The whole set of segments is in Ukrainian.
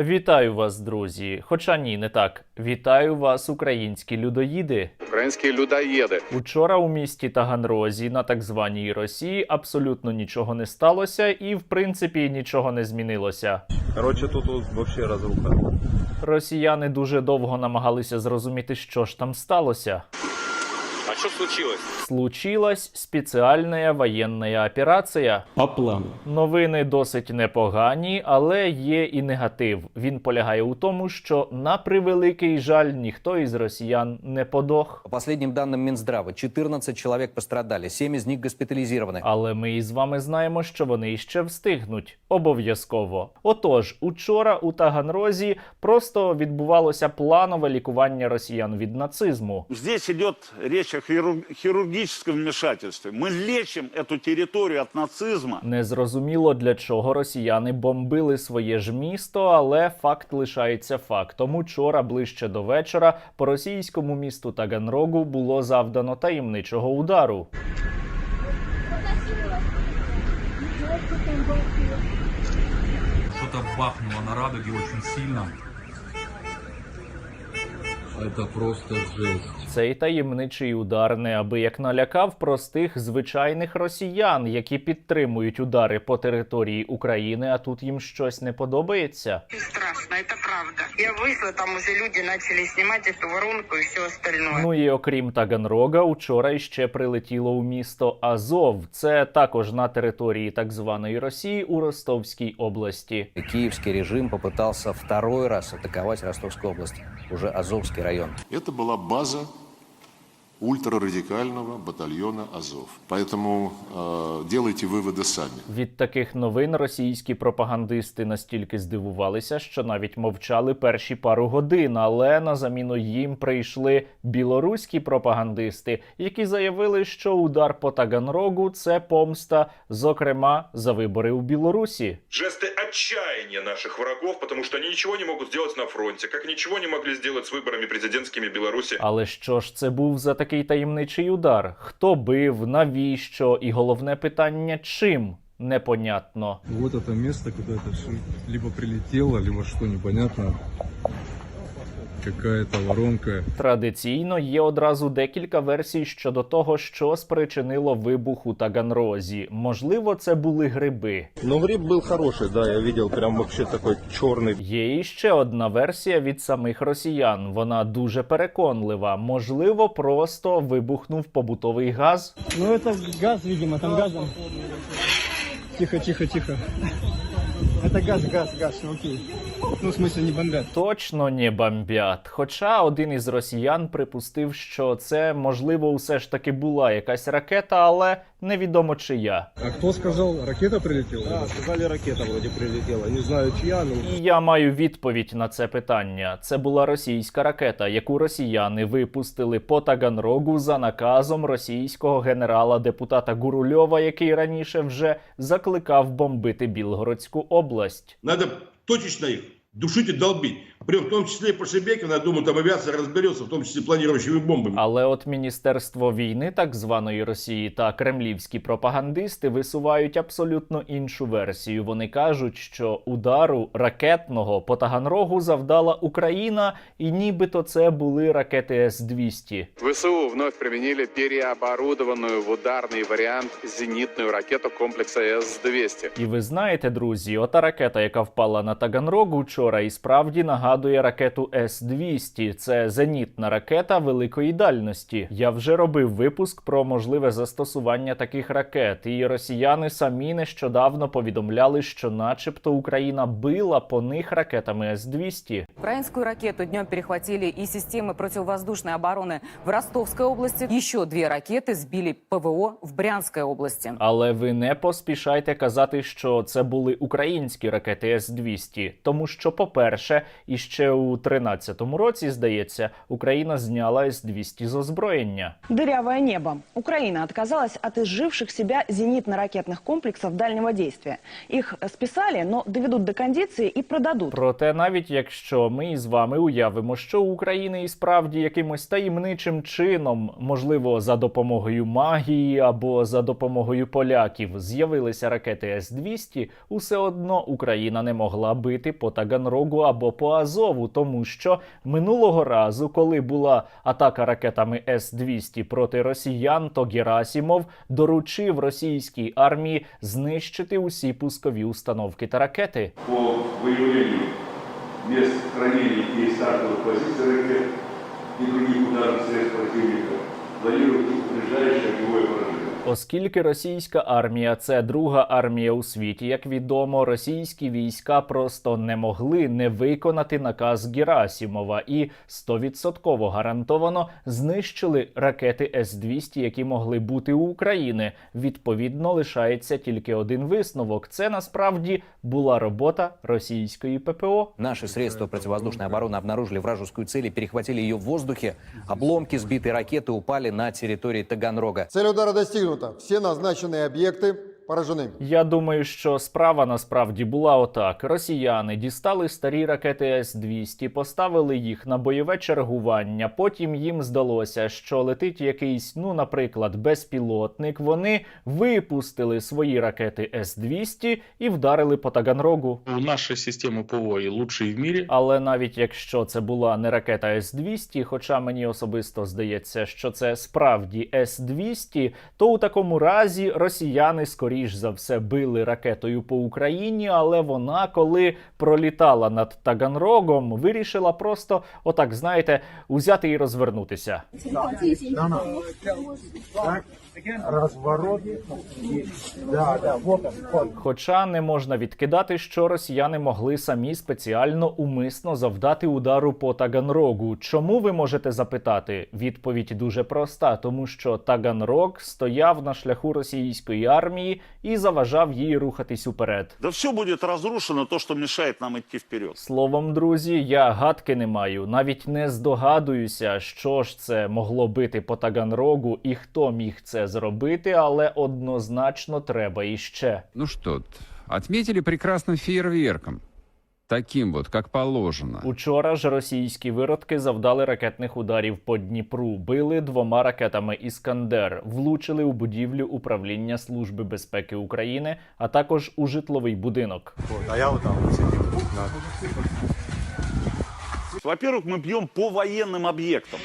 Вітаю вас, друзі. Хоча ні, не так. Вітаю вас, українські людоїди. Украинские людоеды. Учора у місті Таганрозі на так званій Росії абсолютно нічого не сталося, і в принципі нічого не змінилося. Короче, тут вообще разруха. Росіяни дуже довго намагалися зрозуміти, що ж там сталося. Что случилось? Случилась спеціальна воєнна операція. По плану. Новини досить непогані, але є і негатив. Він полягає у тому, що на превеликий жаль ніхто із росіян не подох. По последним данным Минздрава, 14 человек пострадали, 7 из них госпитализированы. Але ми із вами знаємо, що вони іще встигнуть обов'язково. Отож, учора у Таганрозі просто відбувалося планове лікування росіян від нацизму. Здесь идет речь о хирург- хирургическом вмешательстве. Мы лечим эту территорию от. Незрозуміло для чого росіяни бомбили своє ж місто, але факт лишається фактом. Учора, ближче до вечора, по російському місту Таганрогу було завдано таємничого удару. Что-то бахнуло на радуге очень сильно. Это просто жесть. Цей таємничий удар неабияк налякав простих звичайних росіян, які підтримують удари по території України, а тут їм щось не подобається. страшно, это правда. Я вышла, там уже люди начали снимать эту воронку и все остальное. Ну і окрім Таганрога, учора іще прилетіло у місто Азов. Це також на території так званої Росії у Ростовській області. И Киевский режим попытался второй раз атаковать Ростовскую область, уже Азовский район. Это была база ультрарадикального батальона «Азов». Поэтому э, делайте выводы сами. Від таких новин російські пропагандисти настільки здивувалися, що навіть мовчали перші пару годин. Але на заміну їм прийшли білоруські пропагандисти, які заявили, що удар по Таганрогу це помста, зокрема за вибори у Білорусі. Жесты отчаяния наших врагов, потому что они ничего не могут сделать на фронте, как ничего не могли сделать с выборами президентскими Беларуси. Але що ж це був за такий таємничий удар? Хто бив, навіщо? І головне питання чим? Непонятно. Вот это место, куда это все либо прилетело, либо что непонятно. Какая-то воронка. Традиційно є одразу декілька версій щодо того, що спричинило вибух у Таганрозі. Можливо, це були гриби. Но гриб был хороший, да, я видел прям вообще такой черный. Є і ще одна версія від самих росіян. Вона дуже переконлива. Можливо, просто вибухнув побутовий газ. Ну это газ, видимо, там газом. Тихо, тихо, тихо. Это газ, газ, газ, ну окей. Ну, в смысле, не бомбят. Точно не бомбят. Хоча один із росіян припустив, що це можливо все ж таки була якась ракета, але невідомо чия. А кто сказал, ракета прилетела? Да, сказали, ракета вроде прилетела. Не знаю, чья, но... І я маю відповідь на це питання. Це була російська ракета, яку росіяни випустили по Таганрогу за наказом російського генерала-депутата Гурульова, який раніше вже закликав бомбити Білгородську область. Надо точечно их душить и Прям в том числе и по Шебекину, я думаю, там авиация разберется, в том числе планирующими бомбами. Але от Міністерство війни так званої Росії та кремлівські пропагандисти висувають абсолютно іншу версію. Вони кажуть, що удару ракетного по Таганрогу завдала Україна, і нібито це були ракети С-200. ВСУ вновь применили переоборудованную в ударный вариант зенитную ракету комплекса С-200. І ви знаєте, друзі, ота ракета, яка впала на Таганрог учора, і справді нагадує ракету С-200. Це зенітна ракета великої дальності. Я вже робив випуск про можливе застосування таких ракет, і росіяни самі нещодавно повідомляли, що, начебто, Україна била по них ракетами С-200. Украинскую ракету днем перехватили и системы противовоздушной обороны в Ростовской области. Еще две ракеты сбили ПВО в Брянской области. Але ви не поспішайте казати, що це були українські ракети С-200, тому що, по-перше, іще у 13-му році, здається, Україна зняла С-200 з озброєння. Дырявое небо. Украина отказалась от изживших себя зенитно-ракетных комплексов дальнего действия. Их списали, но доведут до кондиции и продадут. Проте, навіть якщо ми з вами уявимо, що у України і справді якимось таємничим чином, можливо, за допомогою магії або за допомогою поляків, з'явилися ракети С-200, усе одно Україна не могла бити по Таганрогу або по Азову, тому що минулого разу, коли була атака ракетами С-200 проти росіян, то Герасімов доручив російській армії знищити усі пускові установки та ракети. По выявлению мест хранения и стартовых позиций ракет и других ударных средств противника планируют ближайшее огневое поражение. Оскільки російська армія це друга армія у світі, як відомо, російські війська просто не могли не виконати наказ Герасімова і 100% гарантовано знищили ракети С-200, які могли бути у України. Відповідно, лишається тільки один висновок: це насправді була робота російської ППО. Наши средства противовоздушной обороны обнаружили вражескую цель и перехватили ее в воздухе. Обломки сбитой ракеты упали на территории Таганрога. Цель удара достигнута. Все назначенные объекты поражены. Я думаю, що справа насправді була отак: росіяни дістали старі ракети С-200, поставили їх на бойове чергування. Потім їм здалося, що летить якийсь, ну, наприклад, безпілотник. Вони випустили свої ракети С-200 і вдарили по Таганрогу. У нашей системы ПВО и лучшие в мире. Але навіть якщо це була не ракета С-200, хоча мені особисто здається, що це справді С-200, то у такому разі росіяни скоріш за все били ракетою по Україні, але вона, коли пролітала над Таганрогом, вирішила просто, отак знаєте, узяти і розвернутися. Разворот. Да, да, вот он. Хоча не можна відкидати, що росіяни могли самі спеціально умисно завдати удару по Таганрогу. Чому ви можете запитати? Відповідь дуже проста, тому що Таганрог стояв на шляху російської армії і заважав їй рухатись уперед. Да все будет разрушено, то, что мешает нам идти вперед. Словом, друзі, я гадки не маю, навіть не здогадуюся, що ж це могло бити по Таганрогу і хто міг це зробити, але однозначно треба іще. Ну что т, отметили прекрасным фейерверком. Таким вот, как положено. Учора ж російські виродки завдали ракетних ударів по Дніпру, били двома ракетами Іскандер, влучили у будівлю управління Служби безпеки України, а також у житловий будинок. А я вот там вот сидел. Во-первых, мы бьем по военным объектам.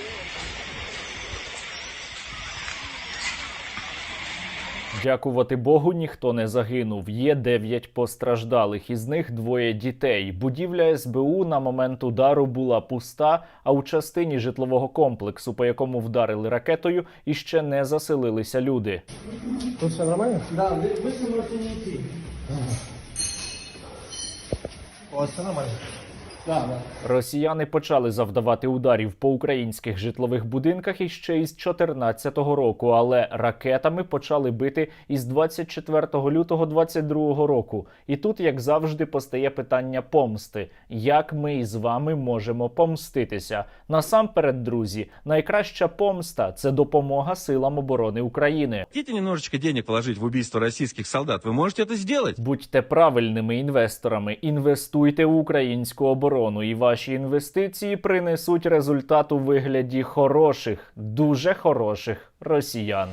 Дякувати Богу, ніхто не загинув. Є дев'ять постраждалих, із них двоє дітей. Будівля СБУ на момент удару була пуста, а у частині житлового комплексу, по якому вдарили ракетою, іще не заселилися люди. Тут все нормально? Да, вы, вы можете не. У вас все нормально? Росіяни почали завдавати ударів по українських житлових будинках іще із 2014 року, але ракетами почали бити із 24 лютого 2022 року. І тут, як завжди, постає питання помсти: як ми із вами можемо помститися? Насамперед, друзі, найкраща помста це допомога силам оборони України. Хотите немножечко денег вложить в убийство российских солдат? Вы можете это сделать? Будьте правильними інвесторами, інвестуйте в українську оборону, і ваші інвестиції принесуть результат у вигляді хороших, дуже хороших росіян.